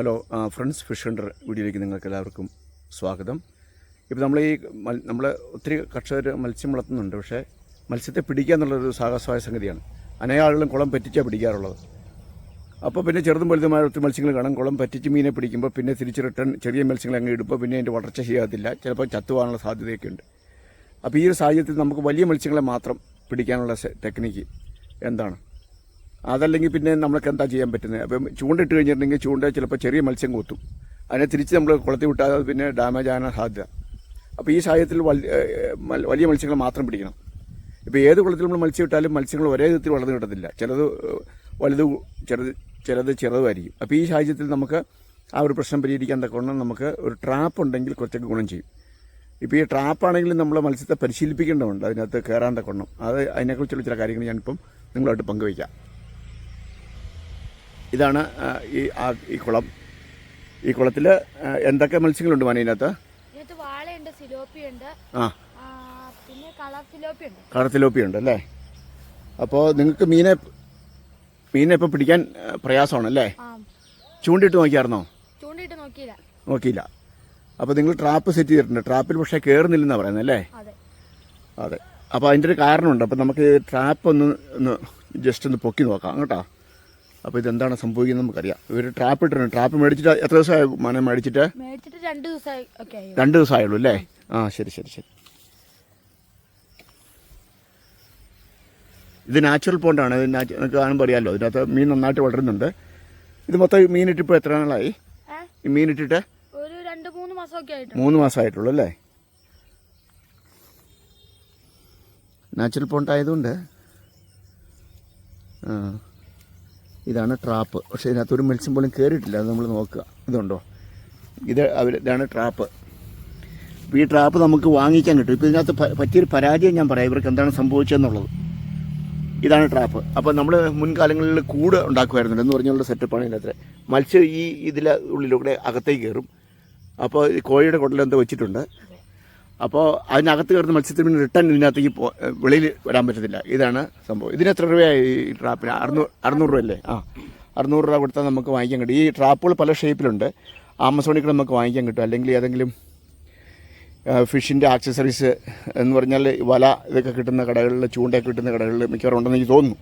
Hello friends fish Hunter വീഡിയോയിലേക്ക് നിങ്ങൾക്ക് എല്ലാവർക്കും സ്വാഗതം. ഇപ്പോൾ നമ്മൾ ഈ നമ്മൾ ഒത്തിരി കർഷകർ മത്സ്യം വളർത്തുന്നുണ്ട് പക്ഷേ മത്സ്യത്തെ പിടിക്കുക എന്നുള്ളൊരു സാഹസമായ സംഗതിയാണ്. അനേക ആളുകളും കുളം പറ്റിച്ചാണ് പിടിക്കാറുള്ളത്. അപ്പോൾ പിന്നെ ചെറുതും വലുതുമായ ഒത്തിരി മത്സ്യങ്ങൾ കാണാം. കുളം പറ്റിച്ച് മീനെ പിടിക്കുമ്പോൾ പിന്നെ തിരിച്ച് റിട്ടേൺ ചെറിയ മത്സ്യങ്ങൾ അങ്ങ് ഇടുമ്പോൾ പിന്നെ അതിന്റെ വളർച്ച ചെയ്യാത്തില്ല ചിലപ്പോൾ ചത്തുവാനുള്ള സാധ്യതയൊക്കെ ഉണ്ട്. അപ്പോൾ ഈ ഒരു സാഹചര്യത്തിൽ നമുക്ക് വലിയ മത്സ്യങ്ങളെ മാത്രം പിടിക്കാനുള്ള ടെക്നിക്ക് എന്താണ്? അതല്ലെങ്കിൽ പിന്നെ നമ്മൾക്ക് എന്താ ചെയ്യാൻ പറ്റുന്നത്? അപ്പം ചൂണ്ടിട്ട് കഴിഞ്ഞിട്ടുണ്ടെങ്കിൽ ചൂണ്ട ചിലപ്പോൾ ചെറിയ മത്സ്യം കൊത്തും. അതിനെ തിരിച്ച് നമ്മൾ കുളത്തിൽ വിട്ടാൽ പിന്നെ ഡാമേജ് ആകാൻ സാധ്യത. അപ്പോൾ ഈ സാഹചര്യത്തിൽ വലിയ വലിയ മത്സ്യങ്ങൾ മാത്രം പിടിക്കണം. ഇപ്പോൾ ഏത് കുളത്തിൽ നമ്മൾ മത്സ്യം ഇട്ടാലും മത്സ്യങ്ങൾ ഒരേ വിധത്തിൽ വളർന്നു കിട്ടത്തില്ല. ചിലത് വലുത് ചെറുത് ചിലത് ചെറുതുമായിരിക്കും അപ്പോൾ ഈ സാഹചര്യത്തിൽ നമുക്ക് ആ ഒരു പ്രശ്നം പരിഹരിക്കാൻ തക്കവണ്ണം നമുക്ക് ഒരു ട്രാപ്പ് ഉണ്ടെങ്കിൽ കുറച്ചൊക്കെ ഗുണം ചെയ്യും. ഇപ്പോൾ ഈ ട്രാപ്പാണെങ്കിലും നമ്മൾ മത്സ്യത്തെ പരിശീലിപ്പിക്കേണ്ടതുണ്ട്. അതിനകത്ത് കയറാൻ തക്കവണ്ണം. അത് അതിനെക്കുറിച്ചുള്ള ചില കാര്യങ്ങൾ ഞാനിപ്പം നിങ്ങളായിട്ട് പങ്കുവയ്ക്കാം. ഇതാണ് ഈ ആ ഈ കുളം. ഈ കുളത്തിൽ എന്തൊക്കെ മത്സ്യങ്ങളുണ്ട് മനീനകത്ത് വാളയുണ്ട് സിലോപ്പിയുണ്ട്. ആ. പിന്നെ കളർ സിലോപ്പിയുണ്ട്. അല്ലേ? അപ്പോ നിങ്ങൾക്ക് മീനെ മീനെ ഇപ്പോൾ പിടിക്കാൻ പ്രയാസമാണല്ലേ ചൂണ്ടിട്ട് നോക്കിയായിരുന്നോ? ചൂണ്ടിട്ട് നോക്കിയില്ല. നോക്കിയില്ല. അപ്പോൾ നിങ്ങൾ ട്രാപ്പ് സെറ്റ് ചെയ്തിട്ടുണ്ട്. ട്രാപ്പിൽ പക്ഷേ കയറുന്നില്ലെന്നാണ് പറയുന്നത് അല്ലേ? അതെ. അതെ. അപ്പോൾ അതിന്റെ ഒരു കാരണമുണ്ട്. അപ്പോൾ നമുക്ക് ട്രാപ്പ് ഒന്ന് ഒന്ന് ജസ്റ്റ് ഒന്ന് പൊക്കി നോക്കാം കേട്ടോ. അപ്പോൾ ഇതെന്താണ് സംഭവിക്കുന്നത് നമുക്കറിയാം. ഇവർ ട്രാപ്പ് ഇട്ടിട്ടുണ്ട്. ട്രാപ്പ് മേടിച്ചിട്ട് എത്ര ദിവസമായി മനം മേടിച്ചിട്ട്? രണ്ട് ദിവസമായി രണ്ട് ദിവസമായുള്ളൂ അല്ലേ? ആ ശരി ശരി ശരി. ഇത് നാച്ചുറൽ പോണ്ടാണ് നിങ്ങൾക്ക് കാണുമ്പോൾ അറിയാമല്ലോ ഇതിനകത്ത് മീൻ നന്നായിട്ട് വളരുന്നുണ്ട്. ഇത് മൊത്തം മീനിട്ട് ഇപ്പോൾ എത്ര നാളായി? ഈ ഈ മീനിട്ടിട്ട് ഒരു രണ്ട് മൂന്ന് മാസമൊക്കെ ആയിട്ട്. മൂന്ന് മാസമായിട്ടുള്ളൂ അല്ലേ? നാച്ചുറൽ പോണ്ടായതുകൊണ്ട് ആ ഇതാണ് ട്രാപ്പ് പക്ഷേ ഇതിനകത്ത് ഒരു മത്സ്യം പോലും കയറിയിട്ടില്ല അത് നമ്മൾ നോക്കുക. ഇതുണ്ടോ? ഇത് അവർ ഇതാണ് ട്രാപ്പ് അപ്പോൾ ഈ ട്രാപ്പ് നമുക്ക് വാങ്ങിക്കാൻ കിട്ടും. ഇപ്പോൾ ഇതിനകത്ത് പറ്റിയൊരു പരാജയം ഞാൻ പറയാം. ഇവർക്ക് എന്താണ് സംഭവിച്ചതെന്നുള്ളത്. ഇതാണ് ട്രാപ്പ് അപ്പോൾ നമ്മൾ മുൻകാലങ്ങളിൽ കൂട് ഉണ്ടാക്കുമായിരുന്നില്ല എന്ന് പറഞ്ഞുള്ള സെറ്റപ്പാണ് ഇതിനകത്ത്. മത്സ്യം ഈ ഇതിലെ ഉള്ളിലൂടെ അകത്തേക്ക് കയറും. അപ്പോൾ കോഴിയുടെ കുടലെന്തോ വെച്ചിട്ടുണ്ട്. അപ്പോൾ അതിനകത്ത് കയറുന്ന മത്സ്യത്തിന് പിന്നെ റിട്ടേൺ ഇതിനകത്തേക്ക് വെളിയിൽ വരാൻ പറ്റത്തില്ല. ഇതാണ് സംഭവം. ഇതിന് എത്ര രൂപയായി ഈ ട്രാപ്പിന് അറുന്നൂറ് അറുന്നൂറ് രൂപ അല്ലേ ആ. അറുന്നൂറ് രൂപ കൊടുത്താൽ നമുക്ക് വാങ്ങിക്കാൻ കിട്ടും. ഈ ട്രാപ്പുകൾ പല ഷേപ്പിലുണ്ട് ആമസോണിൽ കൂടെ നമുക്ക് വാങ്ങിക്കാൻ കിട്ടും. അല്ലെങ്കിൽ ഏതെങ്കിലും ഫിഷിന്റെ ആക്സസറീസ് എന്ന് പറഞ്ഞാൽ വല ഇതൊക്കെ കിട്ടുന്ന കടകളിൽ ചൂണ്ടയൊക്കെ കിട്ടുന്ന കടകളിൽ മിക്കവാറും ഉണ്ടെന്ന് എനിക്ക് തോന്നുന്നു.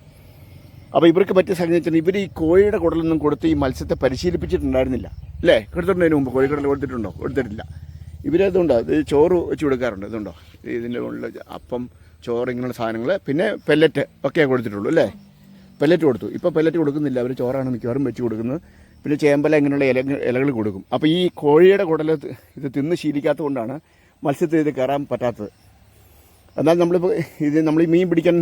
അപ്പോൾ ഇവർക്ക് പറ്റിയ സംഗതി ഇവർ ഈ കോഴിയുടെ കുടലൊന്നും കൊടുത്ത് ഈ മത്സ്യത്തെ പരിശീലിപ്പിച്ചിട്ടുണ്ടായിരുന്നില്ല. അല്ലേ? കൊടുത്തിട്ടുണ്ടതിന് മുമ്പ്? കോഴിക്കടൽ കൊടുത്തിട്ടുണ്ടോ? കൊടുത്തിട്ടില്ല. ഇവരതുണ്ടോ? ഇത് ചോറ് വെച്ച് കൊടുക്കാറുണ്ട്. ഇതുണ്ടോ? ഇതിന്റെ ഉള്ളിൽ അപ്പം ചോറ് ഇങ്ങനെയുള്ള സാധനങ്ങൾ പിന്നെ പെല്ലറ്റ് ഒക്കെ കൊടുത്തിട്ടുള്ളൂ അല്ലേ? പെല്ലറ്റ് കൊടുത്തു. ഇപ്പോൾ പെല്ലറ്റ് കൊടുക്കുന്നില്ല. അവർ ചോറാണ് മിക്കവാറും വെച്ച് കൊടുക്കുന്നത്. പിന്നെ ചേമ്പല ഇങ്ങനെയുള്ള ഇല ഇലകൾ കൊടുക്കും. അപ്പോൾ ഈ കോഴിയുടെ കുടൽ ഇത് തിന്ന് ശീലിക്കാത്തത് കൊണ്ടാണ് മത്സ്യത്തിൽ ഇത് കയറാൻ പറ്റാത്തത്. എന്നാൽ നമ്മളിപ്പോൾ ഇത് നമ്മൾ ഈ മീൻ പിടിക്കാൻ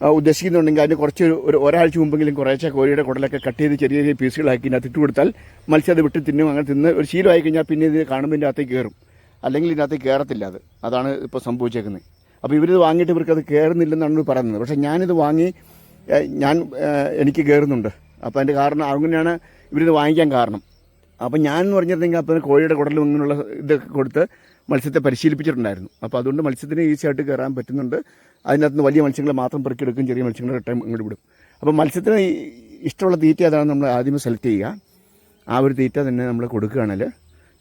ഉദ്ദേശിക്കുന്നുണ്ടെങ്കിൽ അതിന് കുറച്ച് ഒരു- ഒരു ഒരാഴ്ച മുമ്പെങ്കിലും കുറേശ്ശെ കോഴിയുടെ കുടലൊക്കെ കട്ട് ചെയ്ത് ചെറിയ ചെറിയ പീസുകളാക്കി ഇതിനകത്ത് ഇട്ട് കൊടുത്താൽ മത്സ്യം അത് വിട്ട് തിന്നും. അങ്ങനെ തിന്ന് ഒരു ശീലമായി കഴിഞ്ഞാൽ പിന്നെ ഇത് കാണുമ്പോൾ ഇതിന്റെ അകത്തേക്ക് കയറും. അല്ലെങ്കിൽ ഇതിനകത്ത് കയറത്തില്ല അത്. അതാണ് ഇപ്പോൾ സംഭവിച്ചേക്കുന്നത്. അപ്പോൾ ഇവരിത് വാങ്ങിയിട്ട് ഇവർക്ക് അത് കയറുന്നില്ലെന്നാണ് പറയുന്നത്. പക്ഷേ ഞാനിത് വാങ്ങി ഞാൻ എനിക്ക് കയറുന്നുണ്ട്. അപ്പോൾ അതിന്റെ കാരണം അങ്ങനെയാണ് ഇവരിത് വാങ്ങിക്കാൻ കാരണം. അപ്പോൾ ഞാൻ എന്ന് പറഞ്ഞിട്ടുണ്ടെങ്കിൽ അപ്പോൾ കോഴിയുടെ കുടലും ഇങ്ങനെയുള്ള ഇതൊക്കെ കൊടുത്ത് മത്സ്യത്തെ പരിശീലിപ്പിച്ചിട്ടുണ്ടായിരുന്നു. അപ്പോൾ അതുകൊണ്ട് മത്സ്യത്തിന് ഈസി ആയിട്ട് കയറാൻ പറ്റുന്നുണ്ട്. അതിനകത്ത് നിന്ന് വലിയ മത്സ്യങ്ങളെ മാത്രം പെറുക്കിയെടുക്കും ചെറിയ മത്സ്യങ്ങൾ റിട്ടേൺ ഇങ്ങോട്ട് വിടും. അപ്പോൾ മത്സ്യത്തിന് ഇഷ്ടമുള്ള തീറ്റ അതാണ് നമ്മൾ ആദ്യമേ സെലക്ട് ചെയ്യുക. ആ ഒരു തീറ്റ തന്നെ നമ്മൾ കൊടുക്കുകയാണെങ്കിൽ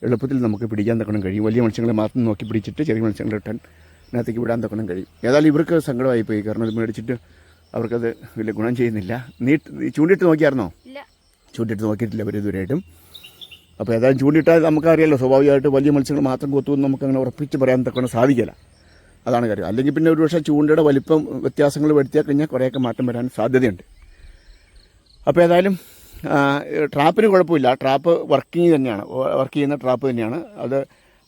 എളുപ്പത്തിൽ നമുക്ക് പിടിക്കാൻ തക്കണം കഴിയും. വലിയ മത്സ്യങ്ങളെ മാത്രം നോക്കി പിടിച്ചിട്ട് ചെറിയ മത്സ്യങ്ങൾ റിട്ടേൺ അതിനകത്തേക്ക് വിടാൻ തക്കണം കഴിയും. ഏതായാലും ഇവർക്ക് സങ്കടമായി പോയി. കാരണം ഇത് മേടിച്ചിട്ട് അവർക്കത് വലിയ ഗുണം ചെയ്യുന്നില്ല. നീ നീ ചൂണ്ടിട്ട് നോക്കിയായിരുന്നോ? ചൂണ്ടിട്ട് നോക്കിയിട്ടില്ല അവർ ഇതുവരെയായിട്ടും. അപ്പോൾ ഏതായാലും ചൂണ്ടിട്ടാൽ നമുക്കറിയാലോ സ്വാഭാവികമായിട്ട് വലിയ മത്സ്യങ്ങൾ മാത്രം കൊത്തുമെന്ന് നമുക്ക് അങ്ങനെ ഉറപ്പിച്ച് പറയാൻ തക്കണം സാധിക്കില്ല. അതാണ് കാര്യം. അല്ലെങ്കിൽ പിന്നെ ഒരു പക്ഷേ ചൂണ്ടയുടെ വലിപ്പം വ്യത്യാസങ്ങൾ വരുത്തിയാൽ കഴിഞ്ഞാൽ കുറേയൊക്കെ മാറ്റം വരാൻ സാധ്യതയുണ്ട്. അപ്പോൾ ഏതായാലും ട്രാപ്പിന് കുഴപ്പമില്ല. ട്രാപ്പ് വർക്കിംഗ് തന്നെയാണ്. വർക്ക് ചെയ്യുന്ന ട്രാപ്പ് തന്നെയാണ്. അത്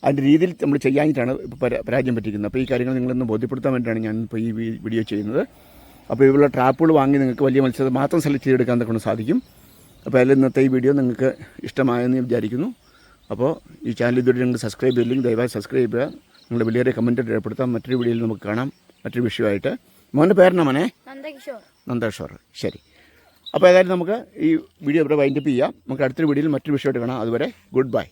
അതിന്റെ രീതിയിൽ നമ്മൾ ചെയ്യാനായിട്ടാണ് ഇപ്പോൾ പരാ- പരാജയം പറ്റിക്കുന്നത് അപ്പോൾ ഈ കാര്യങ്ങൾ നിങ്ങളൊന്ന് ബോധ്യപ്പെടുത്താൻ വേണ്ടിയിട്ടാണ് ഞാൻ ഇപ്പോൾ ഈ വീഡിയോ ചെയ്യുന്നത്. അപ്പോൾ ഇവരുടെ ട്രാപ്പുകൾ വാങ്ങി നിങ്ങൾക്ക് വലിയ മത്സ്യത്തെ മാത്രം സെലക്ട് ചെയ്തെടുക്കാൻ തക്കൊണ്ട് സാധിക്കും. അപ്പോൾ അതിൽ ഇന്നത്തെ ഈ വീഡിയോ നിങ്ങൾക്ക് ഇഷ്ടമായെന്ന് വിചാരിക്കുന്നു. അപ്പോൾ ഈ ചാനൽ ഇതുവരെ നിങ്ങൾ സബ്സ്ക്രൈബ് ചെയ്തില്ലെങ്കിൽ ദയവായി സബ്സ്ക്രൈബ് ചെയ്യുക. നിങ്ങളുടെ വലിയ കമന്റ് രേഖപ്പെടുത്താം മറ്റൊരു വീഡിയോയിൽ നമുക്ക് കാണാം. മറ്റൊരു വിഷയമായിട്ട്. മോന്റെ പേരെന്നാ മോനെ? നന്ദകിഷോർ. ശരി. അപ്പോൾ ഏതായാലും നമുക്ക് ഈ വീഡിയോ ഇവിടെ വൈൻഡപ്പ് ചെയ്യാം. നമുക്ക് അടുത്തൊരു വീഡിയോയിൽ മറ്റൊരു വിഷയമായിട്ട് കാണാം. അതുവരെ ഗുഡ് ബൈ.